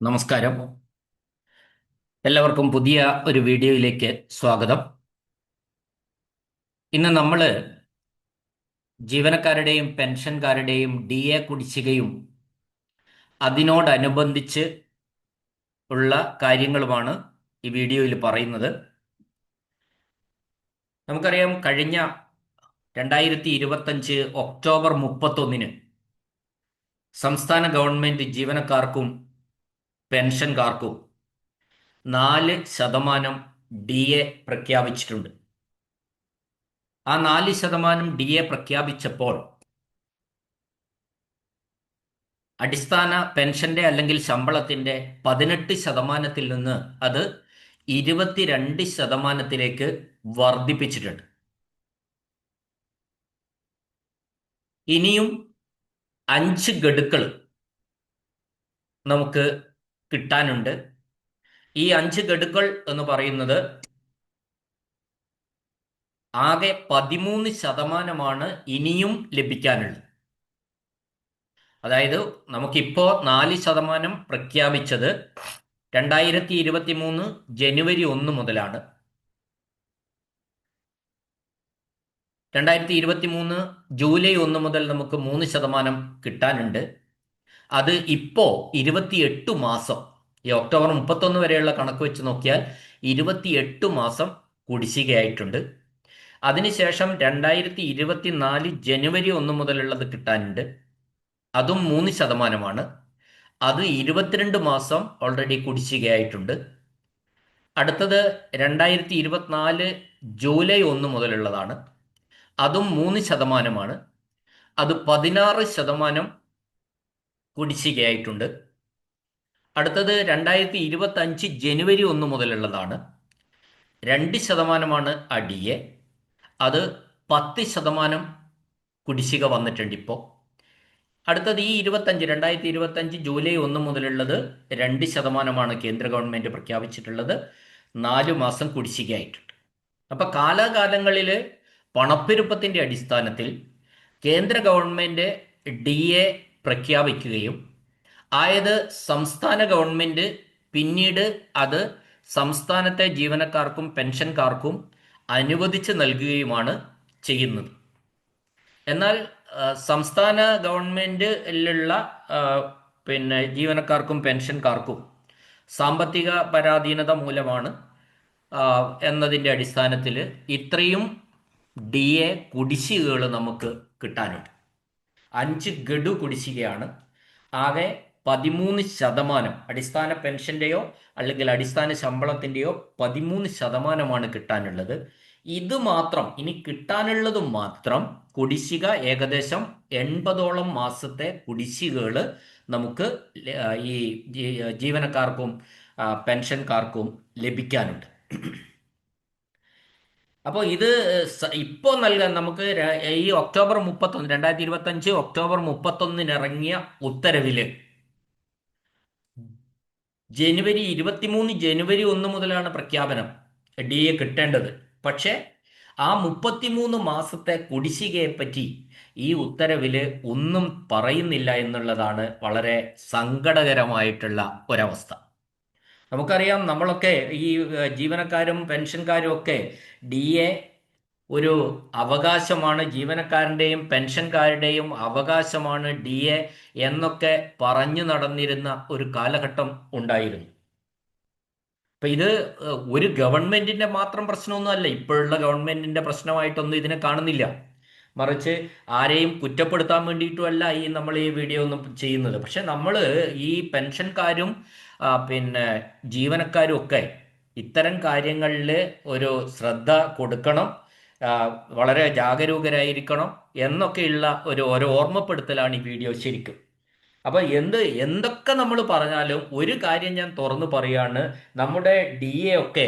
നമസ്കാരം. എല്ലാവർക്കും പുതിയ ഒരു വീഡിയോയിലേക്ക് സ്വാഗതം. ഇന്ന് നമ്മൾ ജീവനക്കാരുടെയും പെൻഷൻകാരുടെയും ഡി എ കുടിശ്ശികയും അതിനോടനുബന്ധിച്ച് ഉള്ള കാര്യങ്ങളുമാണ് ഈ വീഡിയോയിൽ പറയുന്നത്. നമുക്കറിയാം കഴിഞ്ഞ രണ്ടായിരത്തി ഇരുപത്തഞ്ച് ഒക്ടോബർ മുപ്പത്തൊന്നിന് സംസ്ഥാന ഗവൺമെന്റ് ജീവനക്കാർക്കും പെൻഷൻകാർക്കും നാല് ശതമാനം ഡി എ പ്രഖ്യാപിച്ചിട്ടുണ്ട്. ആ നാല് ശതമാനം ഡി എ പ്രഖ്യാപിച്ചപ്പോൾ അടിസ്ഥാന പെൻഷന്റെ അല്ലെങ്കിൽ ശമ്പളത്തിന്റെ പതിനെട്ട് ശതമാനത്തിൽ നിന്ന് അത് ഇരുപത്തിരണ്ട് ശതമാനത്തിലേക്ക് വർദ്ധിപ്പിച്ചിട്ടുണ്ട്. ഇനിയും അഞ്ച് ഗഡുക്കൾ നമുക്ക് കിട്ടാനുണ്ട്. ഈ അഞ്ച് ഗഡുക്കൾ എന്ന് പറയുന്നത് ആകെ പതിമൂന്ന് ശതമാനമാണ് ഇനിയും ലഭിക്കാനുള്ളത്. അതായത് നമുക്കിപ്പോ നാല് ശതമാനം പ്രഖ്യാപിച്ചത് രണ്ടായിരത്തി ഇരുപത്തി മൂന്ന് ജനുവരി ഒന്ന് മുതലാണ്. രണ്ടായിരത്തി ഇരുപത്തി മൂന്ന് ജൂലൈ ഒന്ന് മുതൽ നമുക്ക് മൂന്ന് ശതമാനം കിട്ടാനുണ്ട്. അത് ഇപ്പോ ഇരുപത്തിയെട്ട് മാസം. ഈ ഒക്ടോബർ മുപ്പത്തൊന്ന് വരെയുള്ള കണക്ക് വെച്ച് നോക്കിയാൽ ഇരുപത്തിയെട്ട് മാസം കുടിശ്ശികയായിട്ടുണ്ട്. അതിനുശേഷം രണ്ടായിരത്തി ഇരുപത്തിനാല് ജനുവരി ഒന്ന് മുതലുള്ളത് കിട്ടാനുണ്ട്. അതും മൂന്ന് ശതമാനമാണ്. അത് ഇരുപത്തിരണ്ട് മാസം ഓൾറെഡി കുടിശ്ശികയായിട്ടുണ്ട്. അടുത്തത് രണ്ടായിരത്തി ഇരുപത്തിനാല് ജൂലൈ ഒന്ന് മുതലുള്ളതാണ്. അതും മൂന്ന് ശതമാനമാണ്. അത് പതിനാറ് ശതമാനം കുടിശ്ശികയായിട്ടുണ്ട്. അടുത്തത് രണ്ടായിരത്തി ഇരുപത്തി അഞ്ച് ജനുവരി ഒന്ന് മുതലുള്ളതാണ്. രണ്ട് ശതമാനമാണ് അടിയെ. അത് പത്ത് ശതമാനം കുടിശ്ശിക വന്നിട്ടുണ്ട് ഇപ്പോൾ അടുത്തത് ഈ ഇരുപത്തഞ്ച് രണ്ടായിരത്തി ഇരുപത്തഞ്ച് ജൂലൈ ഒന്ന് മുതലുള്ളത് രണ്ട് ശതമാനമാണ് കേന്ദ്ര ഗവൺമെന്റ് പ്രഖ്യാപിച്ചിട്ടുള്ളത്. നാല് മാസം കുടിശ്ശികയായിട്ടുണ്ട്. അപ്പൊ കാലാകാലങ്ങളിൽ പണപ്പെരുപ്പത്തിന്റെ അടിസ്ഥാനത്തിൽ കേന്ദ്ര ഗവൺമെന്റ് ഡി എ പ്രഖ്യാപിക്കുകയും ആയത് സംസ്ഥാന ഗവൺമെന്റ് പിന്നീട് അത് സംസ്ഥാനത്തെ ജീവനക്കാർക്കും പെൻഷൻകാർക്കും അനുവദിച്ച് നൽകുകയുമാണ് ചെയ്യുന്നത്. എന്നാൽ സംസ്ഥാന ഗവൺമെന്റിലുള്ള പിന്നെ ജീവനക്കാർക്കും പെൻഷൻകാർക്കും സാമ്പത്തിക പരാധീനത മൂലമാണ് എന്നതിന്റെ അടിസ്ഥാനത്തിൽ ഇത്രയും ഡി എ കുടിശ്ശികകൾ നമുക്ക് കിട്ടാനുണ്ട്. അഞ്ച് ഗഡു കുടിശ്ശികയാണ്. ആകെ പതിമൂന്ന് ശതമാനം അടിസ്ഥാന പെൻഷന്റെയോ അല്ലെങ്കിൽ അടിസ്ഥാന ശമ്പളത്തിന്റെയോ പതിമൂന്ന് ശതമാനമാണ് കിട്ടാനുള്ളത്. ഇത് മാത്രം ഇനി കിട്ടാനുള്ളത് മാത്രം കുടിശ്ശിക ഏകദേശം എൺപതോളം മാസത്തെ കുടിശ്ശികകൾ നമുക്ക് ഈ ജീവനക്കാർക്കും പെൻഷൻകാർക്കും ലഭിക്കാനുണ്ട്. അപ്പോൾ ഇത് ഇപ്പോൾ നൽകാൻ നമുക്ക് ഈ ഒക്ടോബർ മുപ്പത്തൊന്ന് രണ്ടായിരത്തി ഇരുപത്തി അഞ്ച് ഒക്ടോബർ മുപ്പത്തൊന്നിന് ഇറങ്ങിയ ഉത്തരവിൽ. ജനുവരി ഇരുപത്തിമൂന്ന് ജനുവരി ഒന്ന് മുതലാണ് പ്രഖ്യാപനം ഡി എ കിട്ടേണ്ടത്. പക്ഷേ ആ മുപ്പത്തിമൂന്ന് മാസത്തെ കുടിശ്ശികയെ പറ്റി ഈ ഉത്തരവിൽ ഒന്നും പറയുന്നില്ല എന്നുള്ളതാണ് വളരെ സങ്കടകരമായിട്ടുള്ള ഒരവസ്ഥ. നമുക്കറിയാം നമ്മളൊക്കെ ഈ ജീവനക്കാരും പെൻഷൻകാരും ഒക്കെ ഡി എ ഒരു അവകാശമാണ്. ജീവനക്കാരന്റെയും പെൻഷൻകാരുടെയും അവകാശമാണ് ഡി എ എന്നൊക്കെ പറഞ്ഞു നടന്നിരുന്ന ഒരു കാലഘട്ടം ഉണ്ടായിരുന്നു. അപ്പം ഇത് ഒരു ഗവൺമെന്റിന്റെ മാത്രം പ്രശ്നമൊന്നും അല്ല ഇപ്പോഴുള്ള ഗവൺമെന്റിന്റെ പ്രശ്നമായിട്ടൊന്നും ഇതിനെ കാണുന്നില്ല. മറിച്ച് ആരെയും കുറ്റപ്പെടുത്താൻ വേണ്ടിയിട്ടുമല്ല ഈ നമ്മൾ ഈ വീഡിയോ ഒന്നും ചെയ്യുന്നത്. പക്ഷെ നമ്മൾ ഈ പെൻഷൻകാരും പിന്നെ ജീവനക്കാരും ഒക്കെ ഇത്തരം കാര്യങ്ങളിൽ ഒരു ശ്രദ്ധ കൊടുക്കണം വളരെ ജാഗരൂകരായിരിക്കണം എന്നൊക്കെയുള്ള ഒരു ഓരോ ഓർമ്മപ്പെടുത്തലാണ് ഈ വീഡിയോ ശരിക്കും. അപ്പൊ എന്ത് എന്തൊക്കെ നമ്മൾ പറഞ്ഞാലും ഒരു കാര്യം ഞാൻ തുറന്നു പറയാണ് നമ്മുടെ ഡി എ ഒക്കെ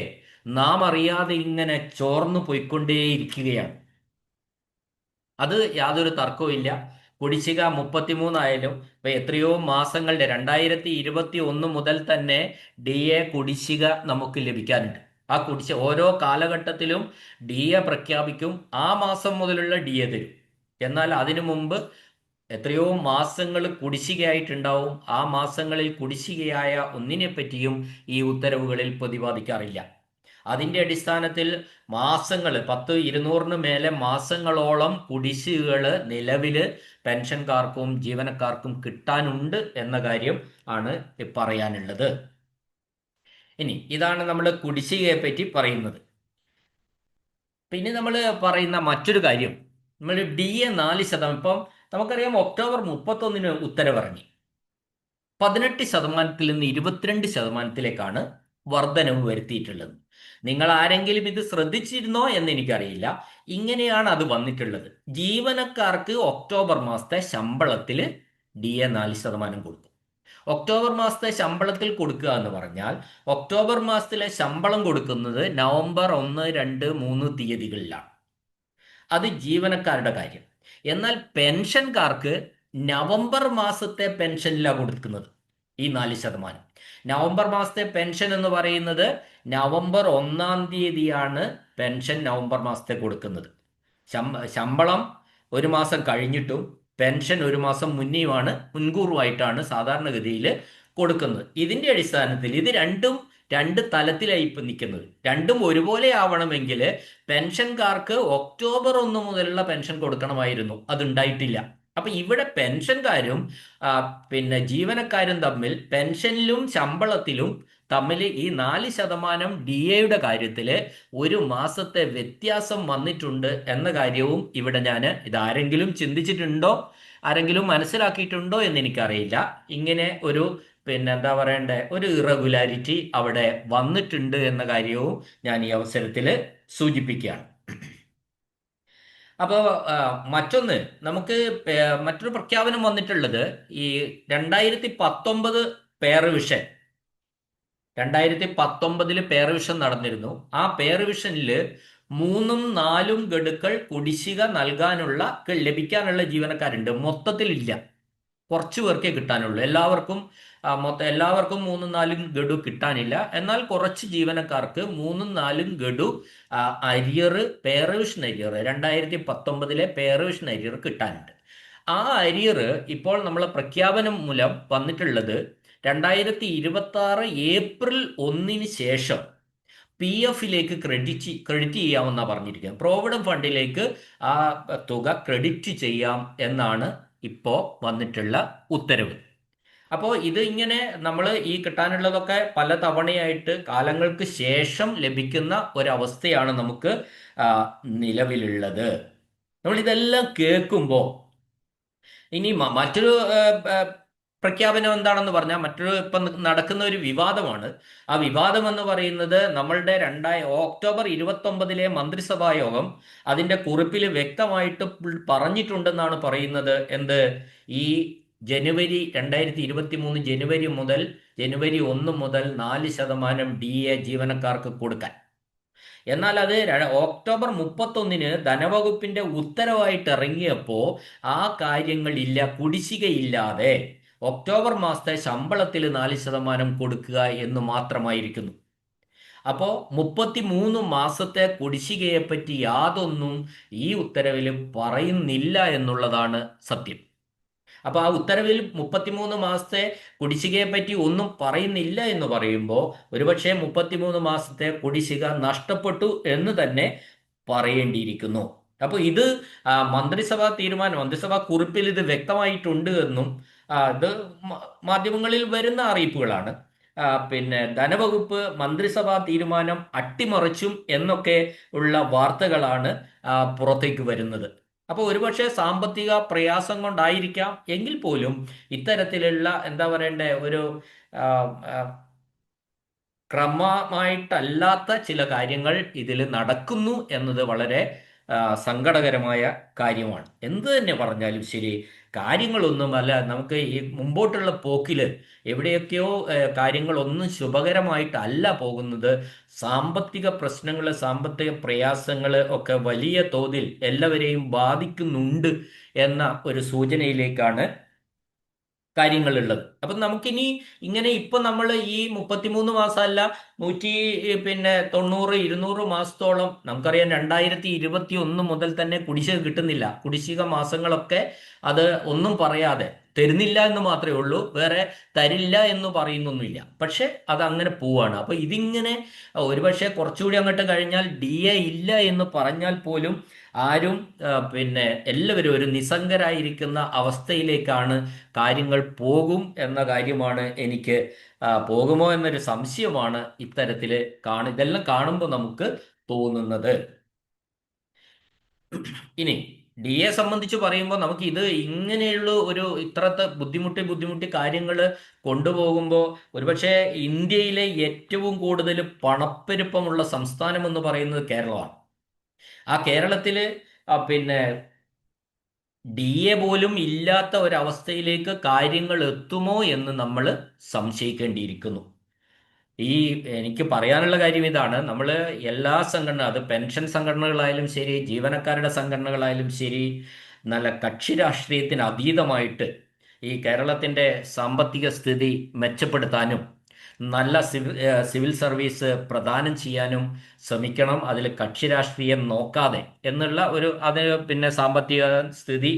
നാം അറിയാതെ ഇങ്ങനെ ചോർന്നു പോയിക്കൊണ്ടേയിരിക്കുകയാണ്. അത് യാതൊരു തർക്കവും കുടിശ്ശിക മുപ്പത്തിമൂന്നായാലും ഇപ്പൊ എത്രയോ മാസങ്ങളുടെ രണ്ടായിരത്തി ഇരുപത്തി ഒന്ന് മുതൽ തന്നെ ഡി എ കുടിശ്ശിക നമുക്ക് ലഭിക്കാനുണ്ട്. ആ കുടിശ്ശിക ഓരോ കാലഘട്ടത്തിലും ഡി എ പ്രഖ്യാപിക്കും ആ മാസം മുതലുള്ള ഡി എ തരും. എന്നാൽ അതിനു മുമ്പ് എത്രയോ മാസങ്ങൾ കുടിശ്ശികയായിട്ടുണ്ടാവും. ആ മാസങ്ങളിൽ കുടിശ്ശികയായ ഒന്നിനെ പറ്റിയും ഈ ഉത്തരവുകളിൽ പ്രതിപാദിക്കാറില്ല. അതിന്റെ അടിസ്ഥാനത്തിൽ മാസങ്ങൾ പത്ത് ഇരുന്നൂറിന് മേലെ മാസങ്ങളോളം കുടിശ്ശികൾ നിലവിൽ പെൻഷൻകാർക്കും ജീവനക്കാർക്കും കിട്ടാനുണ്ട് എന്ന കാര്യം ആണ് പറയാനുള്ളത്. ഇനി ഇതാണ് നമ്മൾ കുടിശ്ശികയെ പറ്റി പറയുന്നത്. പിന്നെ നമ്മൾ പറയുന്ന മറ്റൊരു കാര്യം നമ്മൾ ഡി എ നാല് ശതമാനം ഇപ്പം നമുക്കറിയാം ഒക്ടോബർ മുപ്പത്തൊന്നിന് ഉത്തരവിറങ്ങി. പതിനെട്ട് ശതമാനത്തിൽ നിന്ന് ഇരുപത്തിരണ്ട് ശതമാനത്തിലേക്കാണ് വർധനവ് വരുത്തിയിട്ടുള്ളത്. നിങ്ങൾ ആരെങ്കിലും ഇത് ശ്രദ്ധിച്ചിരുന്നോ എന്ന് എനിക്കറിയില്ല. ഇങ്ങനെയാണ് അത് വന്നിട്ടുള്ളത്. ജീവനക്കാർക്ക് ഒക്ടോബർ മാസത്തെ ശമ്പളത്തിൽ ഡി എ നാല് ശതമാനം കൊടുക്കും. ഒക്ടോബർ മാസത്തെ ശമ്പളത്തിൽ കൊടുക്കുക എന്ന് പറഞ്ഞാൽ ഒക്ടോബർ മാസത്തിലെ ശമ്പളം കൊടുക്കുന്നത് നവംബർ ഒന്ന് രണ്ട് മൂന്ന് തീയതികളിലാണ്. അത് ജീവനക്കാരുടെ കാര്യം. എന്നാൽ പെൻഷൻകാർക്ക് നവംബർ മാസത്തെ പെൻഷനിലാണ് കൊടുക്കുന്നത്. ഈ നാല് ശതമാനം. നവംബർ മാസത്തെ പെൻഷൻ എന്ന് പറയുന്നത് നവംബർ ഒന്നാം തീയതിയാണ് പെൻഷൻ നവംബർ മാസത്തെ കൊടുക്കുന്നത്. ശമ്പളം ഒരു മാസം കഴിഞ്ഞിട്ടും പെൻഷൻ ഒരു മാസം മുന്നേയുമാണ് മുൻകൂറുമായിട്ടാണ് സാധാരണഗതിയിൽ കൊടുക്കുന്നത്. ഇതിന്റെ അടിസ്ഥാനത്തിൽ ഇത് രണ്ടും രണ്ട് തലത്തിലായി ഇപ്പം നിൽക്കുന്നത്. രണ്ടും ഒരുപോലെ ആവണമെങ്കിൽ പെൻഷൻകാർക്ക് ഒക്ടോബർ ഒന്ന് മുതലുള്ള പെൻഷൻ കൊടുക്കണമായിരുന്നു. അതുണ്ടായിട്ടില്ല. അപ്പൊ ഇവിടെ പെൻഷൻകാരും പിന്നെ ജീവനക്കാരും തമ്മിൽ പെൻഷനിലും ശമ്പളത്തിലും തമ്മിൽ ഈ നാല് ശതമാനം ഡി എയുടെ കാര്യത്തിൽ ഒരു മാസത്തെ വ്യത്യാസം വന്നിട്ടുണ്ട് എന്ന കാര്യവും ഇവിടെ ഞാൻ ഇതാരെങ്കിലും ചിന്തിച്ചിട്ടുണ്ടോ? ആരെങ്കിലും മനസ്സിലാക്കിയിട്ടുണ്ടോ എന്ന് എനിക്കറിയില്ല. ഇങ്ങനെ ഒരു പിന്നെ എന്താ പറയണ്ടേ ഒരു ഇറഗുലാരിറ്റി അവിടെ വന്നിട്ടുണ്ട് എന്ന കാര്യവും ഞാൻ ഈ അവസരത്തിൽ സൂചിപ്പിക്കുകയാണ്. അപ്പോൾ മറ്റൊന്ന് നമുക്ക് മറ്റൊരു പ്രഖ്യാപനം വന്നിട്ടുള്ളത് ഈ രണ്ടായിരത്തി പത്തൊമ്പത് പേർവിഷൻ രണ്ടായിരത്തി പത്തൊമ്പതിൽ പേർവിഷൻ നടന്നിരുന്നു. ആ പേർവിഷനിൽ മൂന്നും നാലും ഗഡുക്കൾ കുടിശ്ശിക നൽകാനുള്ള ലഭിക്കാനുള്ള ജീവനക്കാരുണ്ട്. മൊത്തത്തിലില്ല. കുറച്ചു പേർക്കേ കിട്ടാനുള്ളൂ. എല്ലാവർക്കും മൊത്തം എല്ലാവർക്കും മൂന്നും നാലും ഗഡു കിട്ടാനില്ല. എന്നാൽ കുറച്ച് ജീവനക്കാർക്ക് മൂന്നും നാലും ഗഡു അരിയർ പേറവിഷൻ അരിയർ രണ്ടായിരത്തി പത്തൊമ്പതിലെ പേറവിഷൻ അരിയർ കിട്ടാനുണ്ട്. ആ അരിയർ ഇപ്പോൾ നമ്മളെ പ്രഖ്യാപനം മൂലം വന്നിട്ടുള്ളത് രണ്ടായിരത്തി ഇരുപത്തി ആറ് ഏപ്രിൽ ഒന്നിന് ശേഷം പി എഫിലേക്ക് ക്രെഡിറ്റ് ക്രെഡിറ്റ് ചെയ്യാമെന്നാണ് പറഞ്ഞിരിക്കുന്നത്. പ്രോവിഡന്റ് ഫണ്ടിലേക്ക് ആ തുക ക്രെഡിറ്റ് ചെയ്യാം എന്നാണ് ഇപ്പോൾ വന്നിട്ടുള്ള ഉത്തരവ്. അപ്പോൾ ഇത് ഇങ്ങനെ നമ്മൾ ഈ കിട്ടാനുള്ളതൊക്കെ പല തവണയായിട്ട് കാലങ്ങൾക്ക് ശേഷം ലഭിക്കുന്ന ഒരവസ്ഥയാണ് നമുക്ക് നിലവിലുള്ളത്. നമ്മൾ ഇതെല്ലാം കേൾക്കുമ്പോൾ ഇനി മറ്റൊരു പ്രഖ്യാപനം എന്താണെന്ന് പറഞ്ഞാൽ മറ്റൊരു ഇപ്പം നടക്കുന്ന ഒരു വിവാദമാണ്. ആ വിവാദം എന്ന് പറയുന്നത് നമ്മളുടെ രണ്ടായ ഒക്ടോബർ ഒമ്പതിലെ മന്ത്രിസഭാ യോഗം അതിന്റെ കുറിപ്പിൽ വ്യക്തമായിട്ട് പറഞ്ഞിട്ടുണ്ടെന്നാണ് പറയുന്നത്. എന്ത്? ഈ ജനുവരി രണ്ടായിരത്തി ഇരുപത്തി മൂന്ന് ജനുവരി മുതൽ ജനുവരി ഒന്ന് മുതൽ നാല് ശതമാനം ഡി എ ജീവനക്കാർക്ക് കൊടുക്കാൻ. എന്നാൽ അത് ഒക്ടോബർ മുപ്പത്തൊന്നിന് ധനവകുപ്പിന്റെ ഉത്തരവായിട്ട് ഇറങ്ങിയപ്പോൾ ആ കാര്യങ്ങൾ ഇല്ല കുടിശ്ശികയില്ലാതെ ഒക്ടോബർ മാസത്തെ ശമ്പളത്തിൽ നാല് ശതമാനം കൊടുക്കുക എന്ന് മാത്രമായിരിക്കുന്നു. അപ്പോൾ മുപ്പത്തി മൂന്ന് മാസത്തെ കുടിശ്ശികയെപ്പറ്റി യാതൊന്നും ഈ ഉത്തരവിൽ പറയുന്നില്ല എന്നുള്ളതാണ് സത്യം. അപ്പോൾ ആ ഉത്തരവിൽ മുപ്പത്തിമൂന്ന് മാസത്തെ കുടിശ്ശികയെ പറ്റി ഒന്നും പറയുന്നില്ല എന്ന് പറയുമ്പോൾ ഒരുപക്ഷെ മുപ്പത്തിമൂന്ന് മാസത്തെ കുടിശ്ശിക നഷ്ടപ്പെട്ടു എന്ന് തന്നെ പറയേണ്ടിയിരിക്കുന്നു. അപ്പോൾ ഇത് മന്ത്രിസഭാ തീരുമാനം മന്ത്രിസഭാ കുറിപ്പിൽ ഇത് വ്യക്തമായിട്ടുണ്ട് എന്നും ഇത് മാധ്യമങ്ങളിൽ വരുന്ന അറിയിപ്പുകളാണ്. പിന്നെ ധനവകുപ്പ് മന്ത്രിസഭാ തീരുമാനം അട്ടിമറിച്ചും എന്നൊക്കെ ഉള്ള വാർത്തകളാണ് പുറത്തേക്ക് വരുന്നത്. അപ്പോൾ ഒരുപക്ഷെ സാമ്പത്തിക പ്രയാസം കൊണ്ടായിരിക്കാം. എങ്കിൽ പോലും ഇത്തരത്തിലുള്ള എന്താ പറയണ്ടേ ഒരു ക്രമമായിട്ടല്ലാത്ത ചില കാര്യങ്ങൾ ഇതിൽ നടക്കുന്നു എന്നത് വളരെ സങ്കടകരമായ കാര്യമാണ്. എന്ത് തന്നെ പറഞ്ഞാലും ശരി കാര്യങ്ങളൊന്നുമല്ല. നമുക്ക് ഈ മുമ്പോട്ടുള്ള പോക്കിൽ എവിടെയൊക്കെയോ കാര്യങ്ങളൊന്നും ശുഭകരമായിട്ടല്ല പോകുന്നത്. സാമ്പത്തിക പ്രശ്നങ്ങൾ സാമ്പത്തിക പ്രയാസങ്ങൾ ഒക്കെ വലിയ തോതിൽ എല്ലാവരെയും ബാധിക്കുന്നുണ്ട് എന്ന ഒരു സൂചനയിലേക്കാണ് കാര്യങ്ങളുള്ളത്. അപ്പം നമുക്കിനി ഇങ്ങനെ ഇപ്പൊ നമ്മൾ ഈ മുപ്പത്തിമൂന്ന് മാസമല്ല നൂറ്റി പിന്നെ തൊണ്ണൂറ് ഇരുന്നൂറ് മാസത്തോളം നമുക്കറിയാം രണ്ടായിരത്തി ഇരുപത്തി ഒന്ന് മുതൽ തന്നെ കുടിശ്ശിക കിട്ടുന്നില്ല. കുടിശ്ശിക മാസങ്ങളൊക്കെ അത് ഒന്നും പറയാതെ തരുന്നില്ല എന്ന് മാത്രമേ ഉള്ളൂ. വേറെ തരില്ല എന്ന് പറയുന്നൊന്നുമില്ല. പക്ഷെ അത് അങ്ങനെ പോവാണ്. അപ്പൊ ഇതിങ്ങനെ ഒരുപക്ഷെ കുറച്ചുകൂടി അങ്ങോട്ട് കഴിഞ്ഞാൽ ഡി എ ഇല്ല എന്ന് പറഞ്ഞാൽ പോലും ആരും പിന്നെ എല്ലാവരും ഒരു നിസ്സംഗരായിരിക്കുന്ന അവസ്ഥയിലേക്കാണ് കാര്യങ്ങൾ പോകും എന്ന കാര്യമാണ് എനിക്ക് പോകുമോ എന്നൊരു സംശയമാണ് ഇത്തരത്തിൽ കാണ ഇതെല്ലാം കാണുമ്പോൾ നമുക്ക് തോന്നുന്നത്. ഇനി ഡി എ സംബന്ധിച്ച് പറയുമ്പോൾ നമുക്ക് ഇത് ഇങ്ങനെയുള്ള ഒരു ഇത്രത്തെ ബുദ്ധിമുട്ടി ബുദ്ധിമുട്ടി കാര്യങ്ങൾ കൊണ്ടുപോകുമ്പോൾ ഒരുപക്ഷെ ഇന്ത്യയിലെ ഏറ്റവും കൂടുതൽ പണപ്പെരുപ്പമുള്ള സംസ്ഥാനം എന്ന് പറയുന്നത് കേരളമാണ്. ആ കേരളത്തിൽ പിന്നെ ഡി എ പോലും ഇല്ലാത്ത ഒരവസ്ഥയിലേക്ക് കാര്യങ്ങൾ എത്തുമോ എന്ന് നമ്മൾ സംശയിക്കേണ്ടിയിരിക്കുന്നു. ഈ എനിക്ക് പറയാനുള്ള കാര്യം ഇതാണ്. നമ്മൾ എല്ലാ സംഘടന അത് പെൻഷൻ സംഘടനകളായാലും ശരി ജീവനക്കാരുടെ സംഘടനകളായാലും ശരി നല്ല കക്ഷി രാഷ്ട്രീയത്തിന് അതീതമായിട്ട് ഈ കേരളത്തിന്റെ സാമ്പത്തിക സ്ഥിതി മെച്ചപ്പെടുത്താനും നല്ല സിവിൽ സർവീസ് പ്രദാനം ചെയ്യാനും ശ്രമിക്കണം. അതിൽ കക്ഷി രാഷ്ട്രീയം നോക്കാതെ എന്നുള്ള ഒരു അതിന് പിന്നെ സാമ്പത്തിക സ്ഥിതി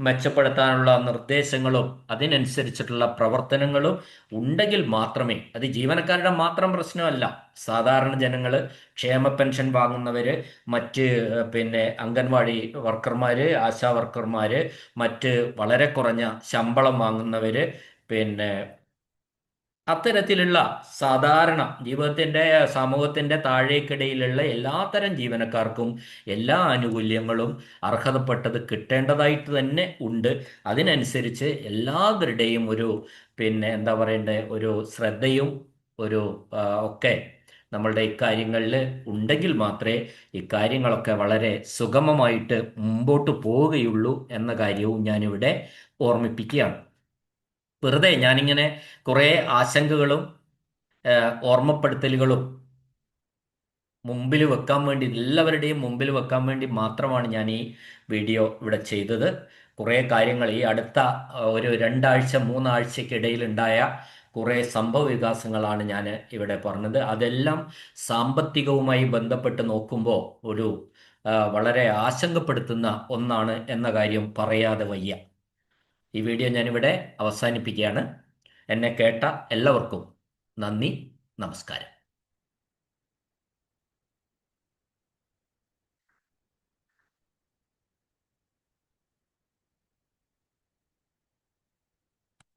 മെച്ചപ്പെടുത്താനുള്ള നിർദ്ദേശങ്ങളും അതിനനുസരിച്ചിട്ടുള്ള പ്രവർത്തനങ്ങളും ഉണ്ടെങ്കിൽ മാത്രമേ അത് ജീവനക്കാരുടെ മാത്രം പ്രശ്നമല്ല. സാധാരണ ജനങ്ങൾ ക്ഷേമ പെൻഷൻ വാങ്ങുന്നവർ മറ്റ് പിന്നെ അംഗൻവാടി വർക്കർമാർ ആശാ വർക്കർമാർ മറ്റ് വളരെ കുറഞ്ഞ ശമ്പളം വാങ്ങുന്നവർ പിന്നെ അത്തരത്തിലുള്ള സാധാരണ ജീവിതത്തിന്റെ സമൂഹത്തിന്റെ താഴേക്കിടയിലുള്ള എല്ലാത്തരം ജീവനക്കാർക്കും എല്ലാ ആനുകൂല്യങ്ങളും അർഹതപ്പെട്ടത് കിട്ടേണ്ടതായിട്ട് തന്നെ ഉണ്ട്. അതിനനുസരിച്ച് എല്ലാവരുടെയും ഒരു പിന്നെ എന്താ പറയണ്ടേ ഒരു ശ്രദ്ധയും ഒരു ഒക്കെ നമ്മളുടെ ഇക്കാര്യങ്ങളിൽ ഉണ്ടെങ്കിൽ മാത്രമേ ഇക്കാര്യങ്ങളൊക്കെ വളരെ സുഗമമായിട്ട് മുമ്പോട്ട് പോവുകയുള്ളൂ എന്ന കാര്യവും ഞാനിവിടെ ഓർമ്മിപ്പിക്കുകയാണ്. വെറുതെ ഞാനിങ്ങനെ കുറേ ആശങ്കകളും ഓർമ്മപ്പെടുത്തലുകളും മുമ്പിൽ വെക്കാൻ വേണ്ടി എല്ലാവരുടെയും മുമ്പിൽ വെക്കാൻ വേണ്ടി മാത്രമാണ് ഞാൻ ഈ വീഡിയോ ഇവിടെ ചെയ്തത്. കുറേ കാര്യങ്ങൾ ഈ അടുത്ത ഒരു രണ്ടാഴ്ച മൂന്നാഴ്ചക്കിടയിൽ ഉണ്ടായ കുറേ സംഭവ വികാസങ്ങളാണ് ഞാൻ ഇവിടെ പറഞ്ഞത്. അതെല്ലാം സാമ്പത്തികവുമായി ബന്ധപ്പെട്ട് നോക്കുമ്പോൾ ഒരു വളരെ ആശങ്കപ്പെടുത്തുന്ന ഒന്നാണ് എന്ന കാര്യം പറയാതെ വയ്യ. ഈ വീഡിയോ ഞാനിവിടെ അവസാനിപ്പിക്കുകയാണ്. എന്നെ കേട്ട എല്ലാവർക്കും നന്ദി നമസ്കാരം.